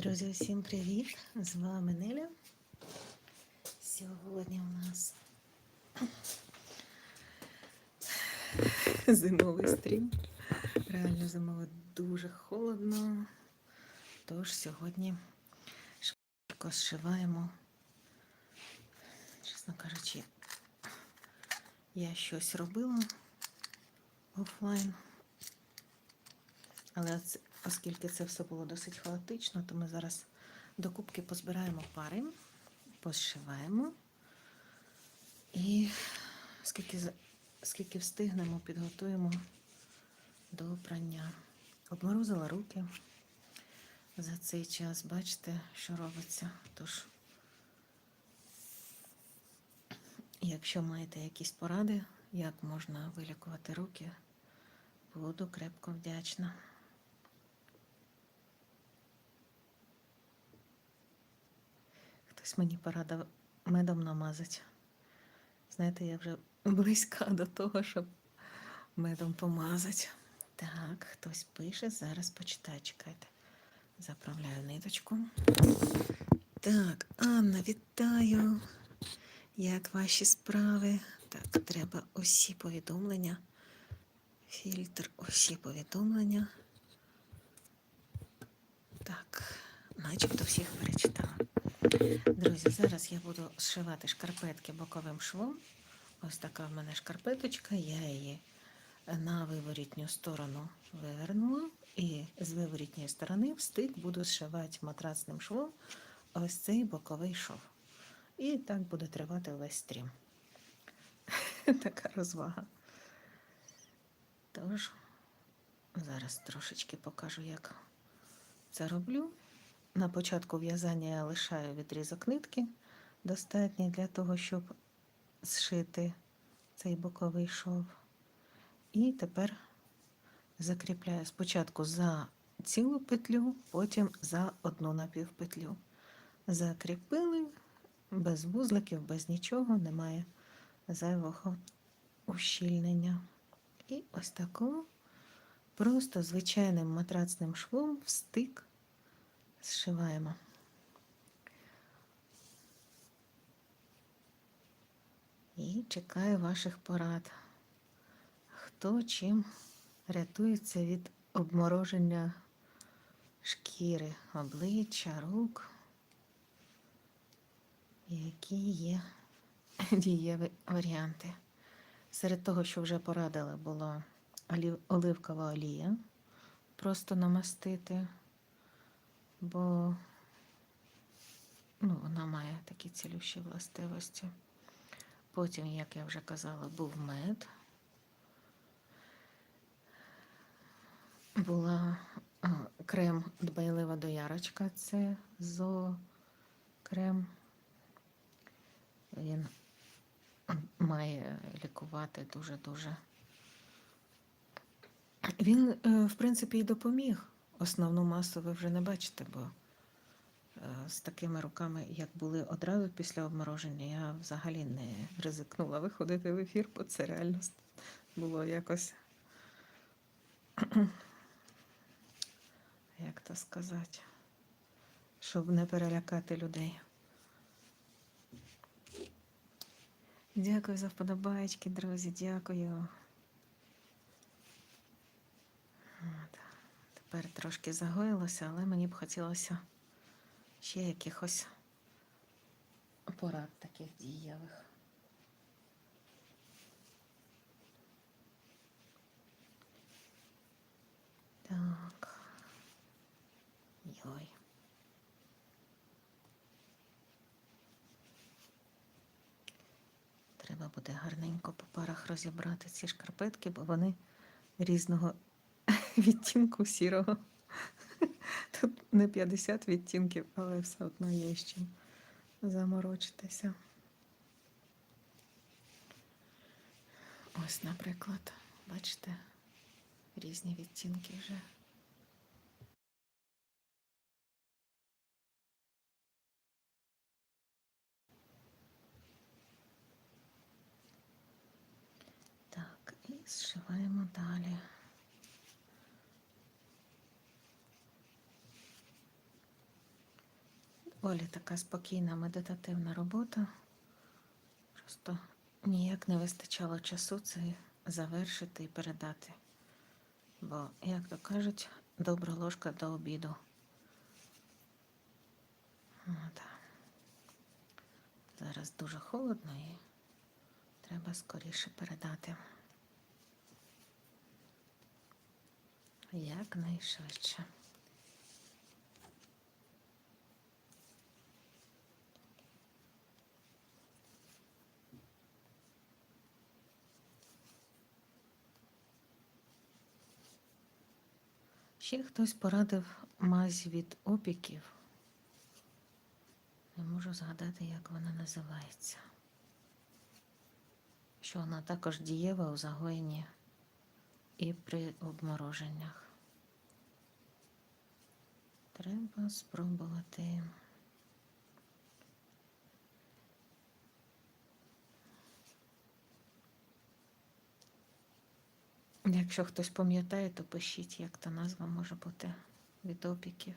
Друзі, всім привіт! З вами Неля. Сьогодні у нас зимовий стрім. Реально зимово дуже холодно. Тож сьогодні швидко зшиваємо. Чесно кажучи, я щось робила офлайн. Але це- оскільки це все було досить хаотично, то ми зараз докупки позбираємо пари, позшиваємо. І скільки, скільки встигнемо, підготуємо до прання. Обморозила руки за цей час. Бачите, що робиться. Тож, якщо маєте якісь поради, як можна вилікувати руки, буду крепко вдячна. Хтось мені порадив медом намазати. Знаєте, я вже близька до того, щоб медом помазати. Так, хтось пише, зараз почитаю, чекайте. Заправляю ниточку. Так, Анна, вітаю. Як ваші справи? Так, треба усі повідомлення. Фільтр, усі повідомлення. Так, начебто всіх перечитала. Друзі, зараз я буду зшивати шкарпетки боковим швом. Ось така в мене шкарпеточка, я її на виворітню сторону вивернула. І з виворітньої сторони в стик буду зшивати матрасним швом ось цей боковий шов. І так буде тривати весь стрім. Така розвага. Тож, зараз трошечки покажу, як це роблю. На початку в'язання я лишаю відрізок нитки, достатній для того, щоб зшити цей боковий шов. І тепер закріпляю спочатку за цілу петлю, потім за одну напівпетлю. Закріпили без вузликів, без нічого, немає зайвого ущільнення. І ось таку просто звичайним матрацним швом в стик зшиваємо. І чекаю ваших порад. Хто чим рятується від обмороження шкіри, обличчя, рук, які є дієві варіанти. Серед того, що вже порадили, була оливкова олія. Просто намастити бо ну, вона має такі цілющі властивості. Потім, як я вже казала, був мед. Була а, крем дбайлива доярочка, це зоокрем. Він має лікувати дуже-дуже. Він, е, в принципі, і допоміг. Основну масу ви вже не бачите, бо е, з такими руками, як були одразу після обмороження, я взагалі не ризикнула виходити в ефір, бо це реально було якось. Як то сказати, щоб не перелякати людей. Дякую за вподобайки, друзі, дякую. Тепер трошки загоїлося, але мені б хотілося ще якихось порад таких дієвих. Так. Йой. Треба буде гарненько по парах розібрати ці шкарпетки, бо вони різного відтінку сірого. Тут не 50 відтінків, але все одно є з чим заморочитися. Ось, наприклад, бачите, різні відтінки вже. Так, і зшиваємо далі. Олі така спокійна медитативна робота. Просто ніяк не вистачало часу це завершити і передати. Бо, як то кажуть, добра ложка до обіду. От. Зараз дуже холодно і треба скоріше передати. Якнайшвидше. Ще хтось порадив мазь від опіків. Не можу згадати, як вона називається. Що вона також дієва у загоєнні і при обмороженнях. Треба спробувати. Якщо хтось пам'ятає, то пишіть, як та назва може бути від опіків.